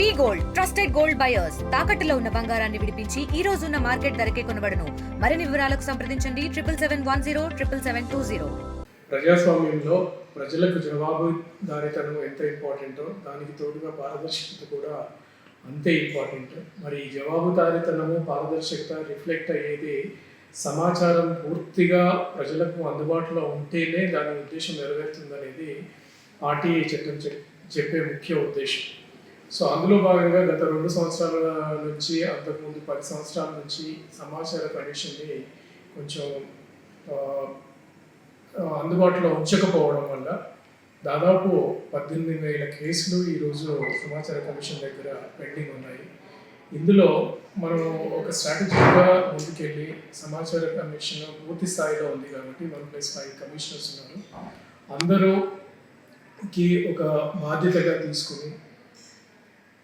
V gold trusted gold buyers. తాకట్టులో ఉన్న బంగారాన్ని విడిపించి ఈ రోజు ఉన్న మార్కెట్ ధరకే కొనబడను. మరిన్ని వివరాలకు సంప్రదించండి. Triple seven one zero triple seven two zero. ప్రజాస్వామ్యంలో ప్రజలకు జవాబుదారీతనం ఎంత ఇంపార్టెంటో దానికి తోడుగా పారదర్శకత కూడా అంతే ఇంపార్టెంట్. మరి ఈ జవాబుదారీతనము పారదర్శకత రిఫ్లెక్ట్ అయ్యేది సమాచారం పూర్తిగా ప్రజలకు అందుబాటులో ఉంటేనే దాని ఉద్దేశం నెరవేరుతుందనేది ఆర్టీఐ చట్టం చెప్- చెప్పే ముఖ్య ఉద్దేశం. సో అందులో భాగంగా గత రెండు సంవత్సరాల నుంచి అంతకుముందు పది సంవత్సరాల నుంచి సమాచార కమిషన్ని కొంచెం అందుబాటులో ఉంచకపోవడం వల్ల దాదాపు పద్దెనిమిది వేల కేసులు ఈరోజు సమాచార కమిషన్ దగ్గర పెండింగ్ ఉన్నాయి. ఇందులో మనం ఒక స్ట్రాటజీగా ముందుకెళ్ళి సమాచార కమిషన్ పూర్తి స్థాయిలో ఉంది కాబట్టి వన్ ప్లస్ ఫైవ్ కమిషనర్స్ ఉన్నారు. అందరూకి ఒక బాధ్యతగా తీసుకుని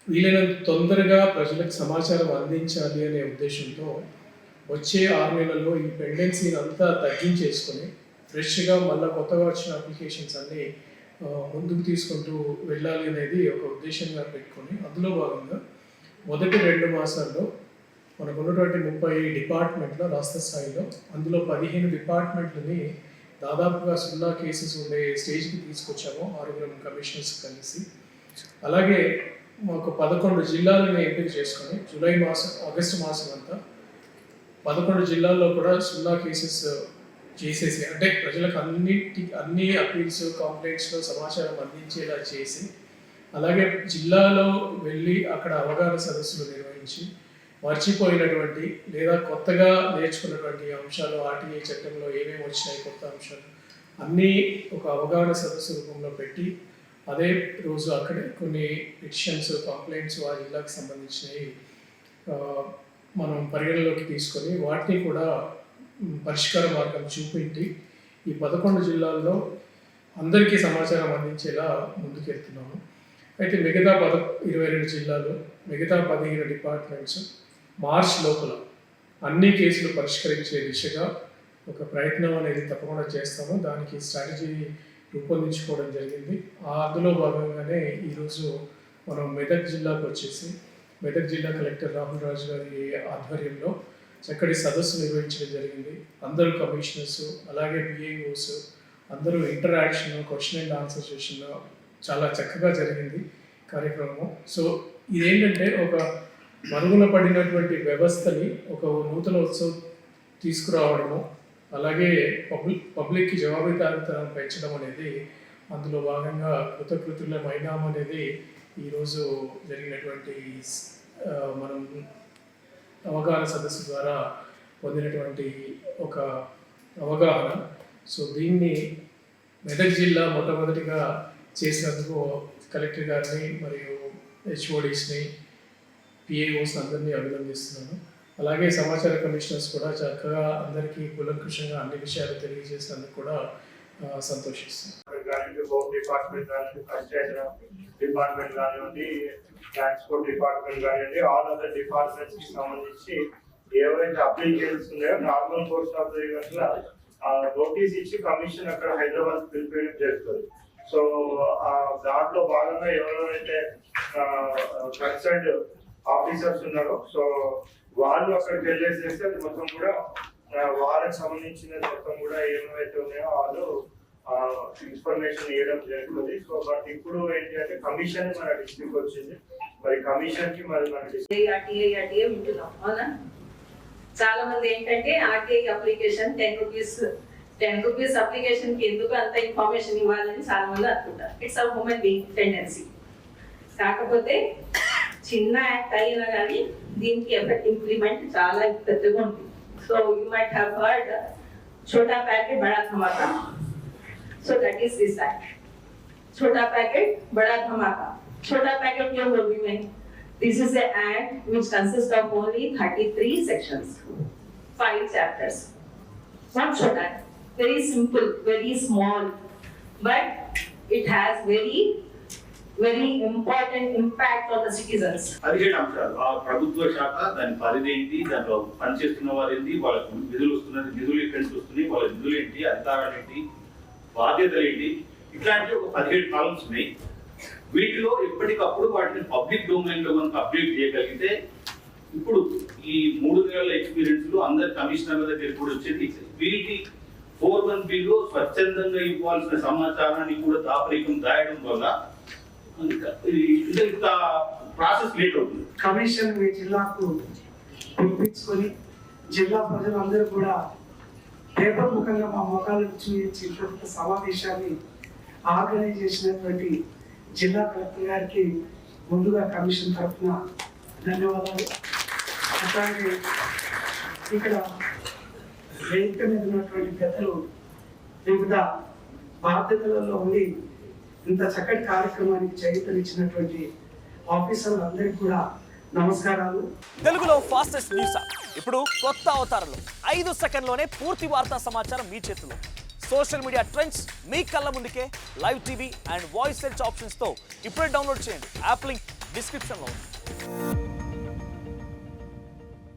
వీలైనంత తొందరగా ప్రజలకు సమాచారం అందించాలి అనే ఉద్దేశంతో వచ్చే ఆరు నెలల్లో ఈ పెండెన్సీని అంతా తగ్గించేసుకొని ఫ్రెష్గా మళ్ళీ కొత్తగా వచ్చిన అప్లికేషన్స్ అన్నీ ముందుకు తీసుకుంటూ వెళ్ళాలి అనేది ఒక ఉద్దేశంగా పెట్టుకొని అందులో భాగంగా మొదటి రెండు మాసాల్లో మనకు ఉన్నటువంటి ముప్పై డిపార్ట్మెంట్ల రాష్ట్ర స్థాయిలో అందులో పదిహేను డిపార్ట్మెంట్లని దాదాపుగా సున్నా కేసెస్ ఉండే స్టేజ్కి తీసుకొచ్చాము ఆరుగురం కమిషనర్స్ కలిసి. అలాగే మాకు పదకొండు జిల్లాలను ఎంపిక చేసుకొని జూలై మాసం ఆగస్టు మాసం అంతా పదకొండు జిల్లాల్లో కూడా సున్నా కేసెస్ చేసేసి అంటే ప్రజలకు అన్నిటి అన్ని అపీల్స్ కంప్లైంట్స్లో సమాచారం అందించేలా చేసి అలాగే జిల్లాలో వెళ్ళి అక్కడ అవగాహన సదస్సులు నిర్వహించి మర్చిపోయినటువంటి లేదా కొత్తగా నేర్చుకున్నటువంటి అంశాలు ఆర్టీఐ చట్టంలో ఏమేమి వచ్చినాయి కొత్త అంశాలు అన్నీ ఒక అవగాహన సదస్సు రూపంలో పెట్టి అదే రోజు అక్కడే కొన్ని పిటిషన్స్ కంప్లైంట్స్ ఆ జిల్లాకు సంబంధించినవి మనం పరిగణలోకి తీసుకొని వాటిని కూడా పరిష్కార మార్గం చూపించి ఈ పదకొండు జిల్లాల్లో అందరికీ సమాచారం అందించేలా ముందుకెళ్తున్నాము. అయితే మిగతా పద ఇరవై రెండు జిల్లాలు మిగతా పదిహేను డిపార్ట్మెంట్స్ మార్చ్ లోపల అన్ని కేసులు పరిష్కరించే దిశగా ఒక ప్రయత్నం అనేది తప్పకుండా చేస్తాము. దానికి స్ట్రాటజీ రూపొందించుకోవడం జరిగింది. ఆ అందులో భాగంగానే ఈరోజు మనం మెదక్ జిల్లాకు వచ్చేసి మెదక్ జిల్లా కలెక్టర్ రాహుల్ రాజు గారి ఆధ్వర్యంలో చక్కటి సదస్సు నిర్వహించడం జరిగింది. అందరూ కమిషనర్స్ అలాగే బిఐఓస్ అందరూ interaction question and answer session చాలా చక్కగా జరిగింది కార్యక్రమం సో ఇదేంటంటే ఒక మరుగున పడినటువంటి వ్యవస్థని ఒక నూతన ఉత్సవం తీసుకురావడము అలాగే పబ్లిక్ పబ్లిక్కి జవాబుదారితనం పెంచడం అనేది అందులో భాగంగా కృతకృతులమైనాం అనేది ఈరోజు జరిగినటువంటి మనం అవగాహన సదస్సు ద్వారా పొందినటువంటి ఒక అవగాహన. సో దీన్ని మెదక్ జిల్లా మొట్టమొదటిగా చేసినందుకు కలెక్టర్ గారిని మరియు హెచ్ఓడిస్ని పిఏఓస్ అందరినీ అభినందిస్తున్నాను. అలాగే సమాచార కమిషనర్స్ కూడా చక్కగా అందరికీ కులంకుషంగా అన్ని విషయాలు తెలియజేసినందుకు కూడా ఆ, సంతోషిస్తున్నాను కానివ్వండి హోమ్ డిపార్ట్మెంట్ కానివ్వండి పంచాయత్ డిపార్ట్మెంట్ కానివ్వండి ట్రాన్స్పోర్ట్ డిపార్ట్మెంట్ కానివ్వండి ఆల్ అదర్ డిపార్ట్మెంట్స్కి సంబంధించి ఏవైతే అప్లికేషన్స్ ఉన్నాయో నార్మల్ కోర్స్ ఆఫ్గా నోటీస్ ఇచ్చి కమిషన్ అక్కడ హైదరాబాద్ పిలిపేయడం జరుగుతుంది. సో ఆ దాంట్లో భాగంగా ఎవరెవరైతే కన్సర్న్ ఆఫీసర్స్ ఉన్నారు. సో వాళ్ళు అక్కడికి వెళ్ళేసేసి అది మొత్తం కూడా వాళ్ళకి సంబంధించిన మొత్తం కూడా ఏమైతే ఉన్నాయో వాళ్ళు ఇన్ఫర్మేషన్ ఇవ్వడం జరుగుతుంది. సో బట్ ఇప్పుడు ఏంటి అంటే కమిషన్ మన డిస్ట్రిక్ట్ వచ్చింది. మరి కమిషన్కి మరి మన చాలా మంది ఏంటంటే RTI application ten rupees ten rupees అప్లికేషన్కి ఎందుకు అంత ఇన్ఫర్మేషన్ ఇవ్వాలని చాలా మంది అనుకుంటారు. It's a human being tendency కాకపోతే చిన్న యాక్ట్ అయినా కానీ దీనికి ఎఫెక్ట్ ఇంప్లిమెంట్ చాలా పెద్దగా ఉంది so you might have heard छोटा पैकेट बड़ा धमाका so that is this act छोटा पैकेट बड़ा धमाका छोटा पैकेट क्यों बोली मैं this is an act which consists of only 33 sections five chapters not छोटा very simple very small but it has very very important impact on the citizens పదిహేడు అంశాలు. ఆ ప్రభుత్వ శాఖ దాని పరిధి ఏంటి దాంట్లో పనిచేస్తున్న వారు ఏంటి వాళ్ళకు నిధులు వస్తున్నది నిధులు ఎక్కడి నుంచి వస్తున్నాయి వాళ్ళ నిధులు ఏంటి అధికారాలు ఏంటి బాధ్యతలు ఏంటి ఇట్లాంటి ఒక పదిహేడు కాలమ్స్ ఉన్నాయి. వీటిలో ఎప్పటికప్పుడు వాటిని పబ్లిక్ డొమైన్లో మనకు అప్డేట్ చేయగలిగితే ఇప్పుడు ఈ మూడు నెలల ఎక్స్పీరియన్స్లో అందరు కమిషనర్ల దగ్గర కూడా వచ్చేది వీటి ఫోర్ వన్ బిలో స్వచ్ఛందంగా ఇవ్వాల్సిన సమాచారాన్ని కూడా దాపరికం దాయడం వల్ల ఇంత ప్రాసెస్ లేట్ అవుతుంది. కమిషన్ మీ జిల్లాకు పంపించుకొని జిల్లా ప్రజలందరూ కూడా పేపర్ ముఖంగా మా ముఖాలను చూపించి ఇంత సమావేశాన్ని ఆర్గనైజ్ చేసినటువంటి జిల్లా కలెక్టర్ గారికి ముందుగా కమిషన్ తరఫున ధన్యవాదాలు. అట్లాగే ఇక్కడ వేదిక మీద ఉన్నటువంటి పెద్దలు వివిధ బాధ్యతలలో ఉండి ఇంత చక్కటి కార్యక్రమానికి చేయూతనిచ్చినటువంటి ఆఫీసర్లందరికీ కూడా నమస్కారాలు. తెలుగులో ఫాస్టెస్ట్ న్యూస్ ఇప్పుడు కొత్త అవతారంలో. ఐదు సెకండ్లోనే పూర్తి వార్తా సమాచారం మీ చేతిలో. సోషల్ మీడియా ట్రెండ్స్ మీ కళ్ళ ముందుకే. Live TV and voice search ఆప్షన్స్తో ఇప్పుడే డౌన్లోడ్ చేయండి. యాప్ లింక్ డిస్క్రిప్షన్లో ఉంది.